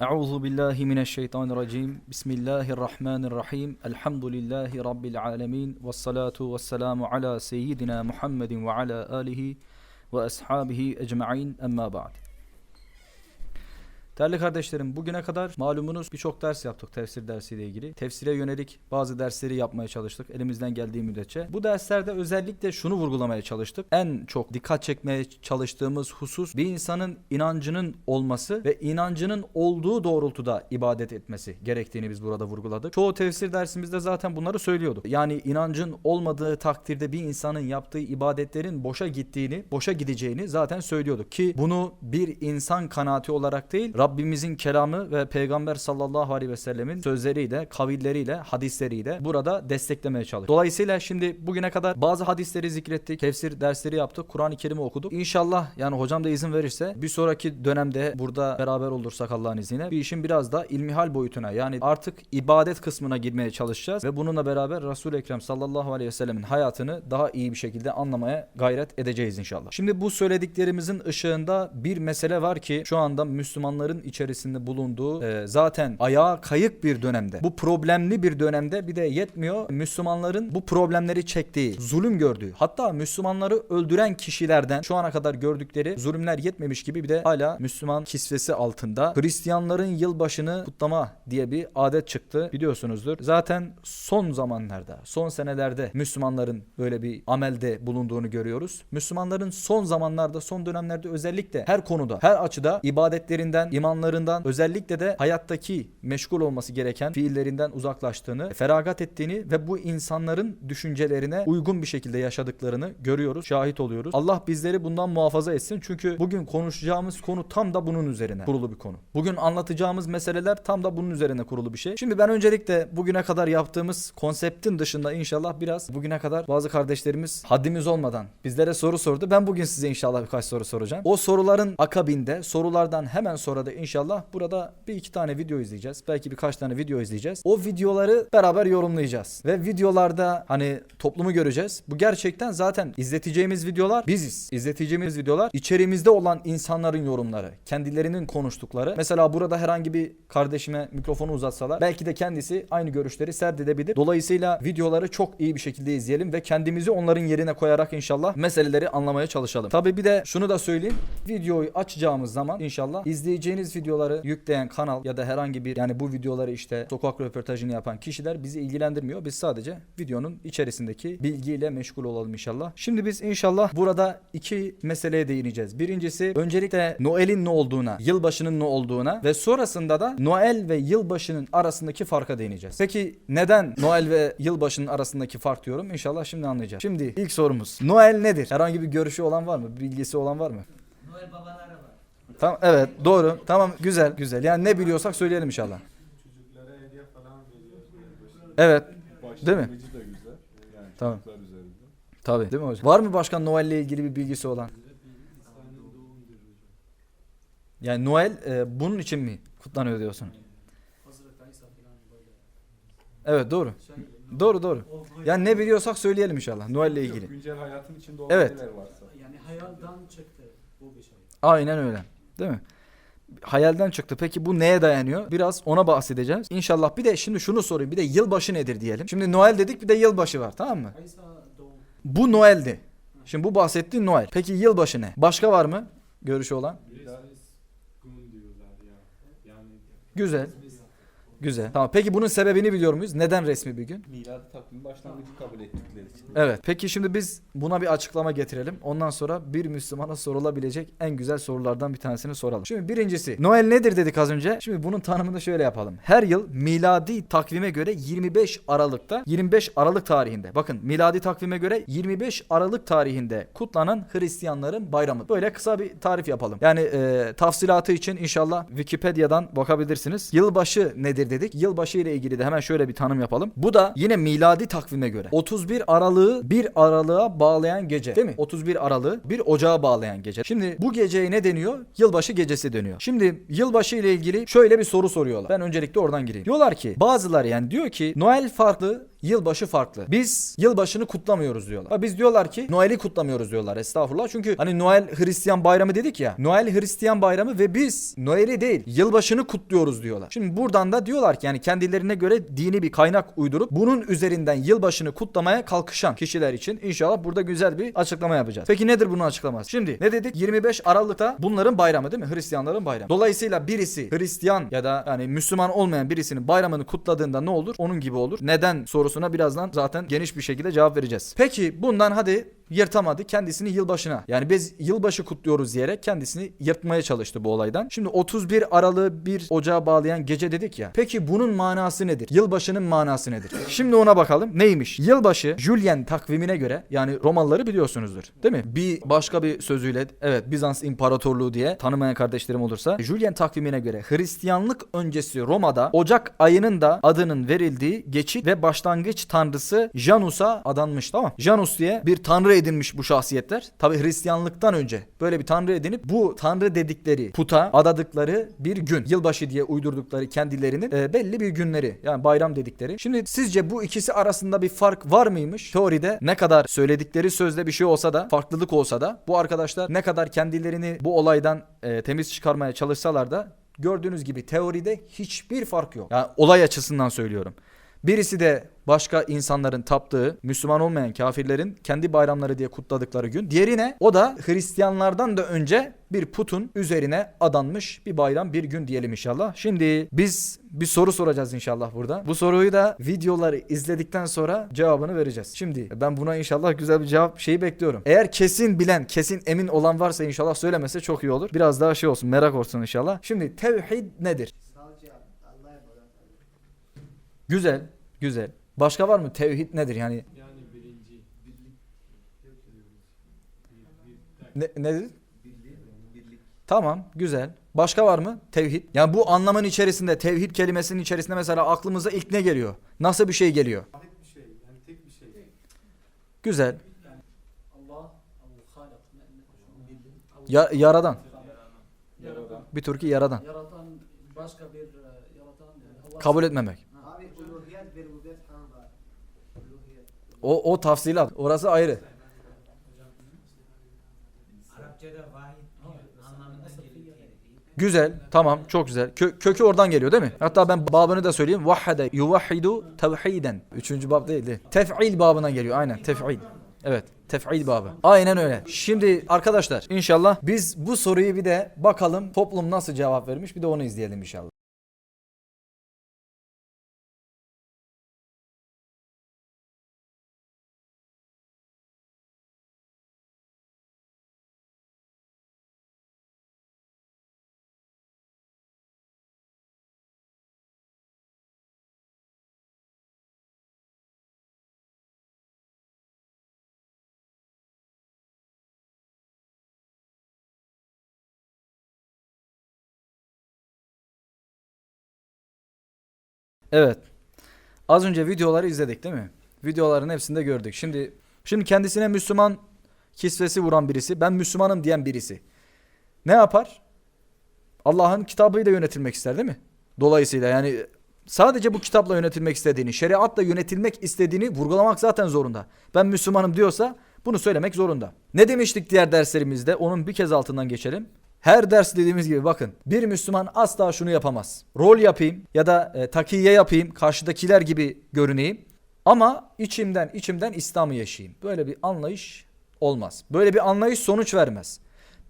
أعوذ بالله من الشيطان الرجيم. بسم الله الرحمن الرحيم. الحمد لله رب العالمين والصلاة والسلام على سيدنا محمد وعلى آله وأصحابه أجمعين. أما بعد Değerli kardeşlerim bugüne kadar malumunuz birçok ders yaptık tefsir dersiyle ilgili. Tefsire yönelik bazı dersleri yapmaya çalıştık elimizden geldiği müddetçe. Bu derslerde özellikle şunu vurgulamaya çalıştık. En çok dikkat çekmeye çalıştığımız husus bir insanın inancının olması ve inancının olduğu doğrultuda ibadet etmesi gerektiğini biz burada vurguladık. Çoğu tefsir dersimizde zaten bunları söylüyorduk. Yani inancın olmadığı takdirde bir insanın yaptığı ibadetlerin boşa gittiğini, boşa gideceğini zaten söylüyorduk ki bunu bir insan kanaati olarak değil Rabbimizin kelamı ve Peygamber sallallahu aleyhi ve sellemin sözleriyle, kavilleriyle, hadisleriyle burada desteklemeye çalıştık. Dolayısıyla şimdi bugüne kadar bazı hadisleri zikrettik, tefsir dersleri yaptık, Kur'an-ı Kerim'i okuduk. İnşallah yani hocam da izin verirse bir sonraki dönemde burada beraber olursak Allah'ın izniyle bir işin biraz da ilmihal boyutuna yani artık ibadet kısmına girmeye çalışacağız ve bununla beraber Resul-i Ekrem sallallahu aleyhi ve sellemin hayatını daha iyi bir şekilde anlamaya gayret edeceğiz inşallah. Şimdi bu söylediklerimizin ışığında bir mesele var ki şu anda Müslümanların içerisinde bulunduğu e, zaten ayağa kayık bir dönemde bu problemli bir dönemde bir de yetmiyor Müslümanların bu problemleri çektiği zulüm gördüğü hatta Müslümanları öldüren kişilerden şu ana kadar gördükleri zulümler yetmemiş gibi bir de hala Müslüman kisvesi altında Hristiyanların yılbaşını kutlama diye bir adet çıktı biliyorsunuzdur. Zaten son zamanlarda son senelerde Müslümanların böyle bir amelde bulunduğunu görüyoruz. Müslümanların son zamanlarda son dönemlerde özellikle her konuda her açıda ibadetlerinden imanlarından özellikle de hayattaki meşgul olması gereken fiillerinden uzaklaştığını feragat ettiğini ve bu insanların düşüncelerine uygun bir şekilde yaşadıklarını görüyoruz şahit oluyoruz. Allah bizleri bundan muhafaza etsin çünkü bugün konuşacağımız konu tam da bunun üzerine kurulu bir konu. Bugün anlatacağımız meseleler tam da bunun üzerine kurulu bir şey. Şimdi ben öncelikle bugüne kadar yaptığımız konseptin dışında inşallah biraz bugüne kadar bazı kardeşlerimiz haddimiz olmadan bizlere soru sordu. Ben bugün size inşallah birkaç soru soracağım. O soruların akabinde sorulardan hemen sonra da inşallah burada bir iki tane video izleyeceğiz. Belki birkaç tane video izleyeceğiz. O videoları beraber yorumlayacağız. Ve videolarda hani toplumu göreceğiz. Bu gerçekten zaten izleteceğimiz videolar biziz. İzleteceğimiz videolar içerimizde olan insanların yorumları. Kendilerinin konuştukları. Mesela burada herhangi bir kardeşime mikrofonu uzatsalar belki de kendisi aynı görüşleri serdedebilir. Dolayısıyla videoları çok iyi bir şekilde izleyelim ve kendimizi onların yerine koyarak inşallah meseleleri anlamaya çalışalım. Tabii bir de şunu da söyleyeyim. Videoyu açacağımız zaman inşallah izleyeceğiniz videoları yükleyen kanal ya da herhangi bir yani bu videoları işte sokak röportajını yapan kişiler bizi ilgilendirmiyor. Biz sadece videonun içerisindeki bilgiyle meşgul olalım inşallah. Şimdi biz inşallah burada iki meseleye değineceğiz. Birincisi öncelikle Noel'in ne olduğuna, yılbaşının ne olduğuna ve sonrasında da Noel ve yılbaşının arasındaki farka değineceğiz. Peki neden Noel ve yılbaşının arasındaki fark diyorum? İnşallah şimdi anlayacağız. Şimdi ilk sorumuz. Noel nedir? Herhangi bir görüşü olan var mı? Bir bilgisi olan var mı? Noel babaları var. Tamam evet doğru. Tamam güzel güzel. Yani ne biliyorsak söyleyelim inşallah. Çocuklara hediye falan veriyoruz. Evet. Değil mi? Başlangıcı da güzel. Yani Tamam. çocuklar üzerinde. Tabii değil mi hocam? Var mı başka Noel ile ilgili bir bilgisi olan? Yani Noel e, bunun için mi kutlanıyor diyorsun? Evet doğru. Doğru doğru. Yani ne biliyorsak söyleyelim inşallah Noel ile ilgili. Güncel hayatın içinde olan Evet. neler varsa. Yani hayalden çıktı bu bir şey. Aynen öyle. Değil mi? Hayalden çıktı. Peki bu neye dayanıyor? Biraz ona bahsedeceğiz. İnşallah bir de şimdi şunu sorayım. Bir de yılbaşı nedir diyelim. Şimdi Noel dedik bir de yılbaşı var tamam mı? Bu Noel'di. Şimdi bu bahsettiğin Noel. Peki yılbaşı ne? Başka var mı? Görüşü olan? gün diyorlar ya. Yani Güzel. Güzel. Tamam. Peki bunun sebebini biliyor muyuz? Neden resmi bir gün? miladi takvim başlangıcı kabul ettikleri için. Evet. Peki şimdi biz buna bir açıklama getirelim. Ondan sonra bir Müslümana sorulabilecek en güzel sorulardan bir tanesini soralım. Şimdi birincisi Noel nedir dedik az önce. Şimdi bunun tanımını şöyle yapalım. Her yıl miladi takvime göre 25 Aralık'ta 25 Aralık tarihinde. Bakın miladi takvime göre 25 Aralık tarihinde kutlanan Hristiyanların bayramı. Böyle kısa bir tarif yapalım. Yani e, tafsilatı için inşallah Wikipedia'dan bakabilirsiniz. Yılbaşı nedir dedik. Yılbaşı ile ilgili de hemen şöyle bir tanım yapalım. Bu da yine miladi takvime göre 31 Aralık'ı 1 Aralık'a bağlayan gece. Değil mi? 31 Aralık'ı 1 Ocağa bağlayan gece. Şimdi bu geceye ne deniyor? Yılbaşı gecesi deniyor. Şimdi yılbaşı ile ilgili şöyle bir soru soruyorlar. Ben öncelikle oradan gireyim. Diyorlar ki bazıları yani diyor ki Noel farklı, yılbaşı farklı. Biz yılbaşını kutlamıyoruz diyorlar. Biz diyorlar ki Noel'i kutlamıyoruz diyorlar estağfurullah. Çünkü hani Noel Hristiyan bayramı dedik ya. Noel Hristiyan bayramı ve biz Noel'i değil yılbaşını kutluyoruz diyorlar. Şimdi buradan da diyorlar ki yani kendilerine göre dini bir kaynak uydurup bunun üzerinden yılbaşını kutlamaya kalkışan kişiler için inşallah burada güzel bir açıklama yapacağız. Peki nedir bunun açıklaması? Şimdi ne dedik? 25 Aralık'ta bunların bayramı değil mi? Hristiyanların bayramı. Dolayısıyla birisi Hristiyan ya da yani Müslüman olmayan birisinin bayramını kutladığında ne olur? Onun gibi olur. Neden sorusuna birazdan zaten geniş bir şekilde cevap vereceğiz. Peki bundan hadi yırtamadı kendisini yılbaşına. Yani biz yılbaşı kutluyoruz diyerek kendisini yırtmaya çalıştı bu olaydan. Şimdi 31 Aralık'ı bir ocağa bağlayan gece dedik ya. Peki bunun manası nedir? Yılbaşının manası nedir? Şimdi ona bakalım. Neymiş? Yılbaşı Julian takvimine göre yani Romalıları biliyorsunuzdur. Değil mi? Bir başka bir sözüyle evet Bizans İmparatorluğu diye tanımayan kardeşlerim olursa Julian takvimine göre Hristiyanlık öncesi Roma'da Ocak ayının da adının verildiği geçit ve başlangıç tanrısı Janus'a adanmış tamam. Janus diye bir tanrı edinmiş bu şahsiyetler. Tabi Hristiyanlıktan önce böyle bir tanrı edinip bu tanrı dedikleri puta adadıkları bir gün. Yılbaşı diye uydurdukları kendilerinin e, belli bir günleri yani bayram dedikleri. Şimdi sizce bu ikisi arasında bir fark var mıymış? Teoride ne kadar söyledikleri sözde bir şey olsa da farklılık olsa da bu arkadaşlar ne kadar kendilerini bu olaydan e, temiz çıkarmaya çalışsalar da gördüğünüz gibi teoride hiçbir fark yok. Yani olay açısından söylüyorum. Birisi de başka insanların taptığı Müslüman olmayan kafirlerin kendi bayramları diye kutladıkları gün. Diğeri ne? O da Hristiyanlardan da önce bir putun üzerine adanmış bir bayram bir gün diyelim inşallah. Şimdi biz bir soru soracağız inşallah burada. Bu soruyu da videoları izledikten sonra cevabını vereceğiz. Şimdi ben buna inşallah güzel bir cevap şeyi bekliyorum. Eğer kesin bilen, kesin emin olan varsa inşallah söylemese çok iyi olur. Biraz daha şey olsun, merak olsun inşallah. Şimdi tevhid nedir? Güzel, güzel. Başka var mı? Tevhid nedir? Yani Yani birinci birlik ne, nedir? Tamam, güzel. Başka var mı? Tevhid. Yani bu anlamın içerisinde, tevhid kelimesinin içerisinde mesela aklımıza ilk ne geliyor? Nasıl bir şey geliyor? Tek bir şey yani tek bir şey. Güzel. Ya, yaradan. Yaradan. Bir Türkiye yaradan. Yaratan başka bir e, yaratan yani Allah. Kabul etmemek. Abi uluhiyet ve rububiyet falan var. Uluhiyet. O, o tafsilat. Orası ayrı. Arapçada vahid anlamında geliyor. Güzel. Tamam. Çok güzel. Kö- kökü oradan geliyor değil mi? Hatta ben babını da söyleyeyim. Vahhede yuvahhidu tevhiden. Üçüncü bab değil. değil. Tef'il babından geliyor. Aynen. Tef'il. Evet. Tef'il babı. Aynen öyle. Şimdi arkadaşlar inşallah biz bu soruyu bir de bakalım toplum nasıl cevap vermiş bir de onu izleyelim inşallah. Evet. Az önce videoları izledik değil mi? Videoların hepsini de gördük. Şimdi şimdi kendisine Müslüman kisvesi vuran birisi, ben Müslümanım diyen birisi. Ne yapar? Allah'ın kitabıyla yönetilmek ister değil mi? Dolayısıyla yani sadece bu kitapla yönetilmek istediğini, şeriatla yönetilmek istediğini vurgulamak zaten zorunda. Ben Müslümanım diyorsa bunu söylemek zorunda. Ne demiştik diğer derslerimizde? Onun bir kez altından geçelim. Her ders dediğimiz gibi bakın bir Müslüman asla şunu yapamaz. Rol yapayım ya da e, takiye yapayım karşıdakiler gibi görüneyim ama içimden içimden İslam'ı yaşayayım. Böyle bir anlayış olmaz. Böyle bir anlayış sonuç vermez.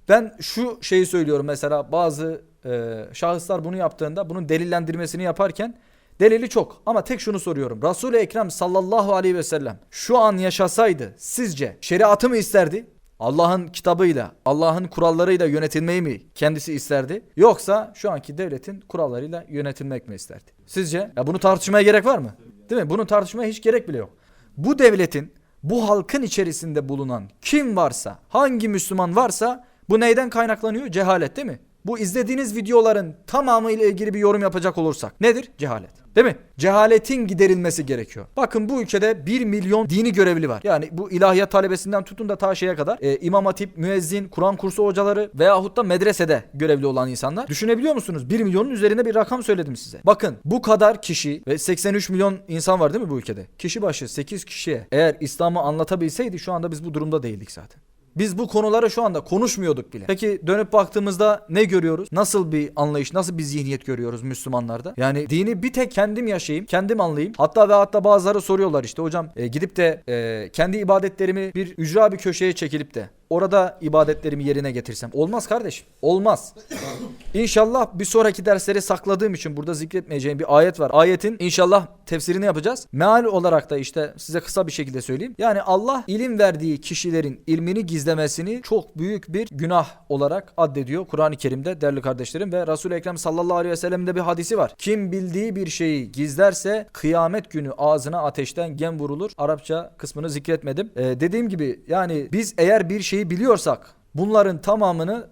Ben şu şeyi söylüyorum mesela bazı e, şahıslar bunu yaptığında bunun delillendirmesini yaparken delili çok ama tek şunu soruyorum. Resul-i Ekrem sallallahu aleyhi ve sellem şu an yaşasaydı sizce şeriatı mı isterdi? Allah'ın kitabıyla, Allah'ın kurallarıyla yönetilmeyi mi kendisi isterdi? Yoksa şu anki devletin kurallarıyla yönetilmek mi isterdi? Sizce? Ya bunu tartışmaya gerek var mı? Değil mi? Bunu tartışmaya hiç gerek bile yok. Bu devletin, bu halkın içerisinde bulunan kim varsa, hangi Müslüman varsa bu neyden kaynaklanıyor? Cehalet değil mi? Bu izlediğiniz videoların tamamı ile ilgili bir yorum yapacak olursak nedir? Cehalet. Değil mi? Cehaletin giderilmesi gerekiyor. Bakın bu ülkede 1 milyon dini görevli var. Yani bu ilahiyat talebesinden tutun da ta şeye kadar e, imam hatip, müezzin, Kur'an kursu hocaları veyahut da medresede görevli olan insanlar. Düşünebiliyor musunuz? 1 milyonun üzerinde bir rakam söyledim size. Bakın bu kadar kişi ve 83 milyon insan var değil mi bu ülkede? Kişi başı 8 kişiye eğer İslam'ı anlatabilseydi şu anda biz bu durumda değildik zaten. Biz bu konuları şu anda konuşmuyorduk bile. Peki dönüp baktığımızda ne görüyoruz? Nasıl bir anlayış, nasıl bir zihniyet görüyoruz Müslümanlarda? Yani dini bir tek kendim yaşayayım, kendim anlayayım. Hatta ve hatta bazıları soruyorlar işte hocam e, gidip de e, kendi ibadetlerimi bir ücra bir köşeye çekilip de orada ibadetlerimi yerine getirsem. Olmaz kardeşim. Olmaz. İnşallah bir sonraki dersleri sakladığım için burada zikretmeyeceğim bir ayet var. Ayetin inşallah tefsirini yapacağız. Meal olarak da işte size kısa bir şekilde söyleyeyim. Yani Allah ilim verdiği kişilerin ilmini gizlemesini çok büyük bir günah olarak addediyor Kur'an-ı Kerim'de değerli kardeşlerim ve Resul-i Ekrem sallallahu aleyhi ve sellem'de bir hadisi var. Kim bildiği bir şeyi gizlerse kıyamet günü ağzına ateşten gem vurulur. Arapça kısmını zikretmedim. Ee, dediğim gibi yani biz eğer bir şeyi biliyorsak bunların tamamını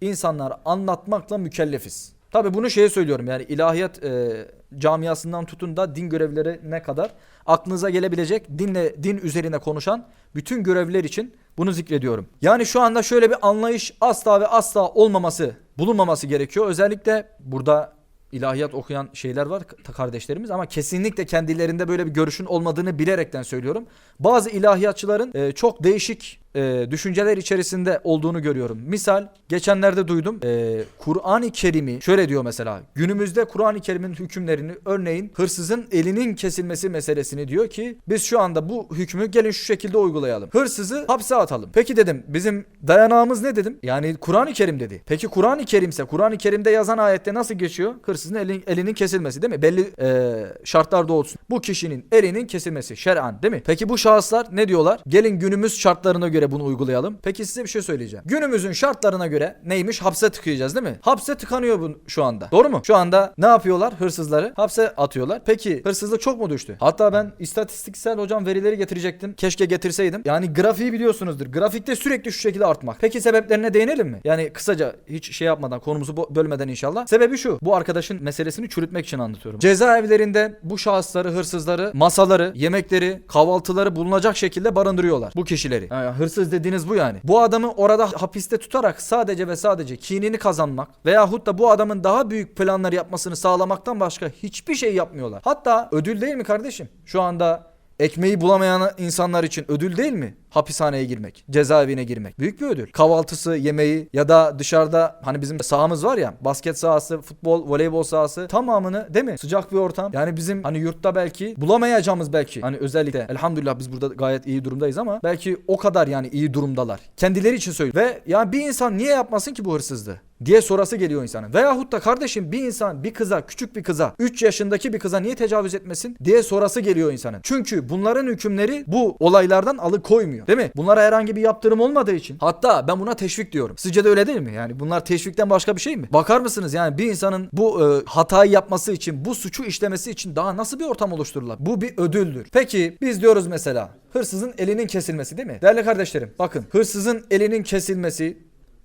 insanlara anlatmakla mükellefiz. Tabi bunu şeye söylüyorum yani ilahiyat e, camiasından tutun da din görevlilerine kadar aklınıza gelebilecek dinle din üzerine konuşan bütün görevliler için bunu zikrediyorum. Yani şu anda şöyle bir anlayış asla ve asla olmaması, bulunmaması gerekiyor. Özellikle burada ilahiyat okuyan şeyler var kardeşlerimiz ama kesinlikle kendilerinde böyle bir görüşün olmadığını bilerekten söylüyorum. Bazı ilahiyatçıların e, çok değişik e, düşünceler içerisinde olduğunu görüyorum. Misal geçenlerde duydum e, Kur'an-ı Kerim'i şöyle diyor mesela günümüzde Kur'an-ı Kerim'in hükümlerini örneğin hırsızın elinin kesilmesi meselesini diyor ki biz şu anda bu hükmü gelin şu şekilde uygulayalım. Hırsızı hapse atalım. Peki dedim bizim dayanağımız ne dedim? Yani Kur'an-ı Kerim dedi. Peki Kur'an-ı Kerim'se Kur'an-ı Kerim'de yazan ayette nasıl geçiyor? Hırsızın elin, elinin kesilmesi değil mi? Belli e, şartlarda olsun. Bu kişinin elinin kesilmesi şer'an değil mi? Peki bu şahıslar ne diyorlar? Gelin günümüz şartlarına göre bunu uygulayalım. Peki size bir şey söyleyeceğim. Günümüzün şartlarına göre neymiş? Hapse tıkayacağız değil mi? Hapse tıkanıyor bu şu anda. Doğru mu? Şu anda ne yapıyorlar? Hırsızları hapse atıyorlar. Peki hırsızlık çok mu düştü? Hatta ben istatistiksel hocam verileri getirecektim. Keşke getirseydim. Yani grafiği biliyorsunuzdur. Grafikte sürekli şu şekilde artmak. Peki sebeplerine değinelim mi? Yani kısaca hiç şey yapmadan konumuzu bölmeden inşallah. Sebebi şu. Bu arkadaşın meselesini çürütmek için anlatıyorum. Cezaevlerinde bu şahısları, hırsızları, masaları, yemekleri, kahvaltıları bulunacak şekilde barındırıyorlar. Bu kişileri. Yani hırsız dediğiniz bu yani. Bu adamı orada hapiste tutarak sadece ve sadece kinini kazanmak veyahut da bu adamın daha büyük planlar yapmasını sağlamaktan başka hiçbir şey yapmıyorlar. Hatta ödül değil mi kardeşim? Şu anda ekmeği bulamayan insanlar için ödül değil mi? Hapishaneye girmek, cezaevine girmek. Büyük bir ödül. Kahvaltısı, yemeği ya da dışarıda hani bizim sahamız var ya basket sahası, futbol, voleybol sahası tamamını değil mi? Sıcak bir ortam. Yani bizim hani yurtta belki bulamayacağımız belki hani özellikle elhamdülillah biz burada gayet iyi durumdayız ama belki o kadar yani iyi durumdalar. Kendileri için söylüyor. Ve yani bir insan niye yapmasın ki bu hırsızlığı? Diye sorası geliyor insanın. Veyahut da kardeşim bir insan bir kıza küçük bir kıza 3 yaşındaki bir kıza niye tecavüz etmesin diye sorası geliyor insanın. Çünkü bunların hükümleri bu olaylardan alıkoymuyor. Değil mi? Bunlara herhangi bir yaptırım olmadığı için. Hatta ben buna teşvik diyorum. Sizce de öyle değil mi? Yani bunlar teşvikten başka bir şey mi? Bakar mısınız yani bir insanın bu e, hatayı yapması için, bu suçu işlemesi için daha nasıl bir ortam oluştururlar? Bu bir ödüldür. Peki biz diyoruz mesela hırsızın elinin kesilmesi değil mi? Değerli kardeşlerim bakın hırsızın elinin kesilmesi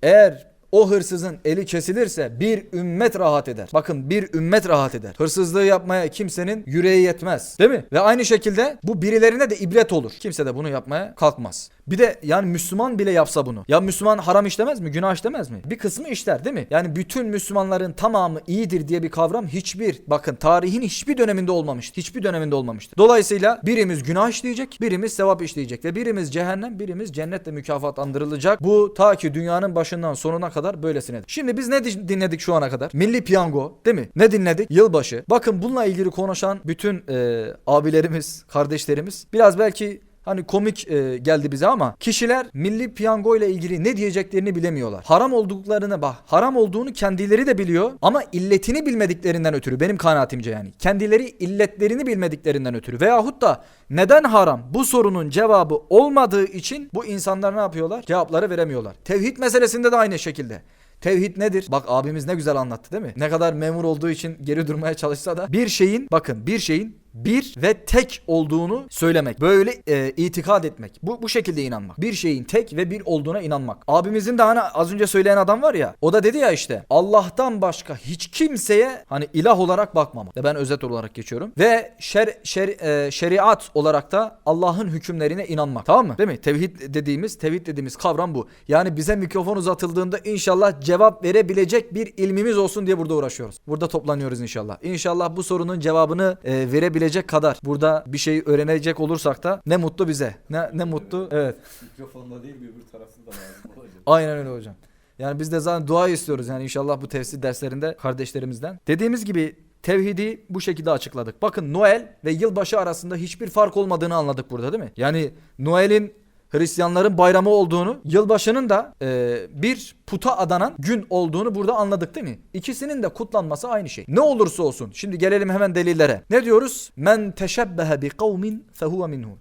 eğer o hırsızın eli kesilirse bir ümmet rahat eder. Bakın bir ümmet rahat eder. Hırsızlığı yapmaya kimsenin yüreği yetmez. Değil mi? Ve aynı şekilde bu birilerine de ibret olur. Kimse de bunu yapmaya kalkmaz. Bir de yani Müslüman bile yapsa bunu. Ya Müslüman haram işlemez mi? Günah işlemez mi? Bir kısmı işler değil mi? Yani bütün Müslümanların tamamı iyidir diye bir kavram hiçbir bakın tarihin hiçbir döneminde olmamıştı. Hiçbir döneminde olmamıştı. Dolayısıyla birimiz günah işleyecek, birimiz sevap işleyecek ve birimiz cehennem, birimiz cennetle mükafatlandırılacak. Bu ta ki dünyanın başından sonuna kadar böylesinedir. Şimdi biz ne di- dinledik şu ana kadar? Milli Piyango değil mi? Ne dinledik? Yılbaşı. Bakın bununla ilgili konuşan bütün e, abilerimiz, kardeşlerimiz biraz belki Hani komik e, geldi bize ama kişiler milli piyango ile ilgili ne diyeceklerini bilemiyorlar. Haram olduklarını bak haram olduğunu kendileri de biliyor ama illetini bilmediklerinden ötürü benim kanaatimce yani. Kendileri illetlerini bilmediklerinden ötürü veyahut da neden haram bu sorunun cevabı olmadığı için bu insanlar ne yapıyorlar? Cevapları veremiyorlar. Tevhid meselesinde de aynı şekilde. Tevhid nedir? Bak abimiz ne güzel anlattı değil mi? Ne kadar memur olduğu için geri durmaya çalışsa da bir şeyin bakın bir şeyin bir ve tek olduğunu söylemek. Böyle e, itikad etmek. Bu bu şekilde inanmak. Bir şeyin tek ve bir olduğuna inanmak. Abimizin de hani az önce söyleyen adam var ya. O da dedi ya işte Allah'tan başka hiç kimseye hani ilah olarak bakmamak. Ve ben özet olarak geçiyorum. Ve şer, şer, e, şeriat olarak da Allah'ın hükümlerine inanmak. Tamam mı? Değil mi? Tevhid dediğimiz, tevhid dediğimiz kavram bu. Yani bize mikrofon uzatıldığında inşallah cevap verebilecek bir ilmimiz olsun diye burada uğraşıyoruz. Burada toplanıyoruz inşallah. İnşallah bu sorunun cevabını e, verebilecek kadar burada bir şey öğrenecek olursak da ne mutlu bize. Ne ne mutlu. Evet. Mikrofonda değil bir öbür tarafta da lazım olacak. Aynen öyle hocam. Yani biz de zaten dua istiyoruz yani inşallah bu tefsir derslerinde kardeşlerimizden. Dediğimiz gibi tevhidi bu şekilde açıkladık. Bakın Noel ve yılbaşı arasında hiçbir fark olmadığını anladık burada değil mi? Yani Noel'in Hristiyanların bayramı olduğunu, yılbaşının da e, bir puta adanan gün olduğunu burada anladık değil mi? İkisinin de kutlanması aynı şey. Ne olursa olsun. Şimdi gelelim hemen delillere. Ne diyoruz? Men teşebbehe bi kavmin fehuve minhum.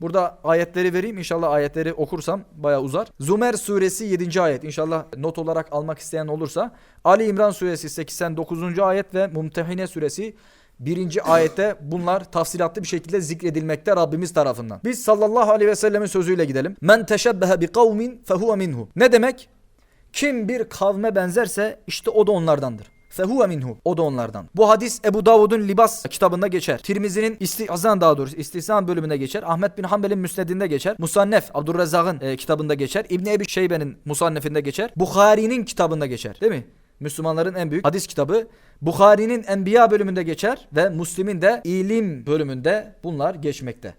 Burada ayetleri vereyim. İnşallah ayetleri okursam baya uzar. Zumer suresi 7. ayet. İnşallah not olarak almak isteyen olursa. Ali İmran suresi 89. ayet ve Mumtehine suresi 1. ayette bunlar tafsilatlı bir şekilde zikredilmekte Rabbimiz tarafından. Biz sallallahu aleyhi ve sellemin sözüyle gidelim. Men teşebbehe bi kavmin fehuve minhu. Ne demek? Kim bir kavme benzerse işte o da onlardandır. Fehuve minhu. O da onlardan. Bu hadis Ebu Davud'un Libas kitabında geçer. Tirmizi'nin istihzan daha doğrusu istihzan bölümünde geçer. Ahmet bin Hanbel'in Müsned'inde geçer. Musannef Abdurrezzak'ın e, kitabında geçer. İbni Ebi Şeybe'nin Musannef'inde geçer. Bukhari'nin kitabında geçer. Değil mi? Müslümanların en büyük hadis kitabı. Bukhari'nin Enbiya bölümünde geçer ve Müslim'in de İlim bölümünde bunlar geçmekte.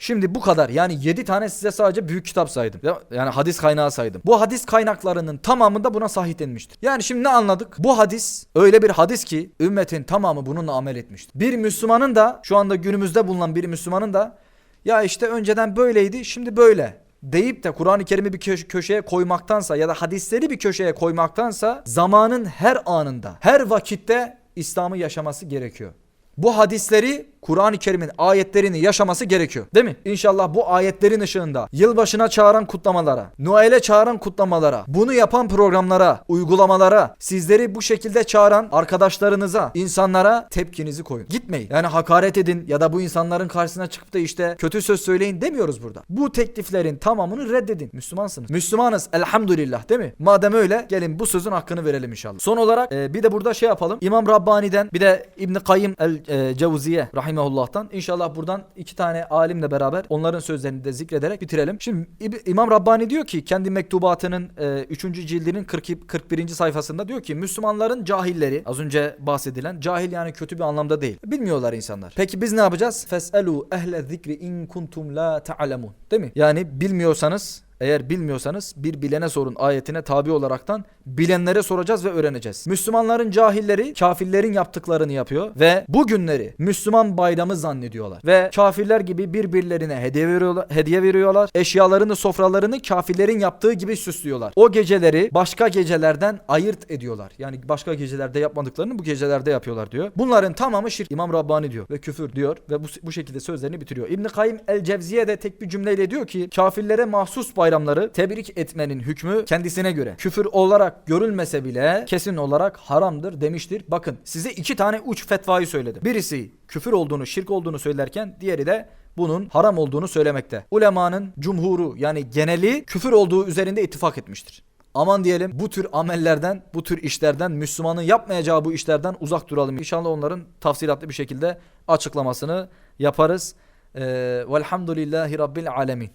Şimdi bu kadar yani 7 tane size sadece büyük kitap saydım. Ya- Yani hadis kaynağı saydım. Bu hadis kaynaklarının tamamında buna sahih denmiştir. Yani şimdi ne anladık? Bu hadis öyle bir hadis ki ümmetin tamamı bununla amel etmiştir. Bir Müslümanın da şu anda günümüzde bulunan bir Müslümanın da ya işte önceden böyleydi şimdi böyle deyip de Kur'an-ı Kerim'i bir köş- köşeye koymaktansa ya da hadisleri bir köşeye koymaktansa zamanın her anında, her vakitte İslam'ı yaşaması gerekiyor. Bu hadisleri Kur'an-ı Kerim'in ayetlerini yaşaması gerekiyor. Değil mi? İnşallah bu ayetlerin ışığında yılbaşına çağıran kutlamalara, Noel'e çağıran kutlamalara, bunu yapan programlara, uygulamalara, sizleri bu şekilde çağıran arkadaşlarınıza, insanlara tepkinizi koyun. Gitmeyin. Yani hakaret edin ya da bu insanların karşısına çıkıp da işte kötü söz söyleyin demiyoruz burada. Bu tekliflerin tamamını reddedin. Müslümansınız. Müslümanız elhamdülillah değil mi? Madem öyle gelin bu sözün hakkını verelim inşallah. Son olarak e, bir de burada şey yapalım. İmam Rabbani'den bir de İbn Kayyim el e, Cevziye rahimehullah'tan inşallah buradan iki tane alimle beraber onların sözlerini de zikrederek bitirelim. Şimdi İmam Rabbani diyor ki kendi mektubatının 3. cildinin 40, 41. sayfasında diyor ki Müslümanların cahilleri az önce bahsedilen cahil yani kötü bir anlamda değil. Bilmiyorlar insanlar. Peki biz ne yapacağız? Feselu ehle zikri in kuntum la ta'lemun. Değil mi? Yani bilmiyorsanız eğer bilmiyorsanız bir bilene sorun ayetine tabi olaraktan bilenlere soracağız ve öğreneceğiz. Müslümanların cahilleri kafirlerin yaptıklarını yapıyor ve bu günleri Müslüman bayramı zannediyorlar. Ve kafirler gibi birbirlerine hediye veriyorlar, hediye veriyorlar. Eşyalarını, sofralarını kafirlerin yaptığı gibi süslüyorlar. O geceleri başka gecelerden ayırt ediyorlar. Yani başka gecelerde yapmadıklarını bu gecelerde yapıyorlar diyor. Bunların tamamı şirk. İmam Rabbani diyor ve küfür diyor ve bu, bu şekilde sözlerini bitiriyor. İbn Kayyim el Cevziye de tek bir cümleyle diyor ki kafirlere mahsus bayramları tebrik etmenin hükmü kendisine göre. Küfür olarak görülmese bile kesin olarak haramdır demiştir. Bakın size iki tane uç fetvayı söyledim. Birisi küfür olduğunu, şirk olduğunu söylerken diğeri de bunun haram olduğunu söylemekte. Ulemanın cumhuru yani geneli küfür olduğu üzerinde ittifak etmiştir. Aman diyelim bu tür amellerden, bu tür işlerden, Müslümanın yapmayacağı bu işlerden uzak duralım. İnşallah onların tafsilatlı bir şekilde açıklamasını yaparız. Ee, velhamdülillahi Rabbil alemin.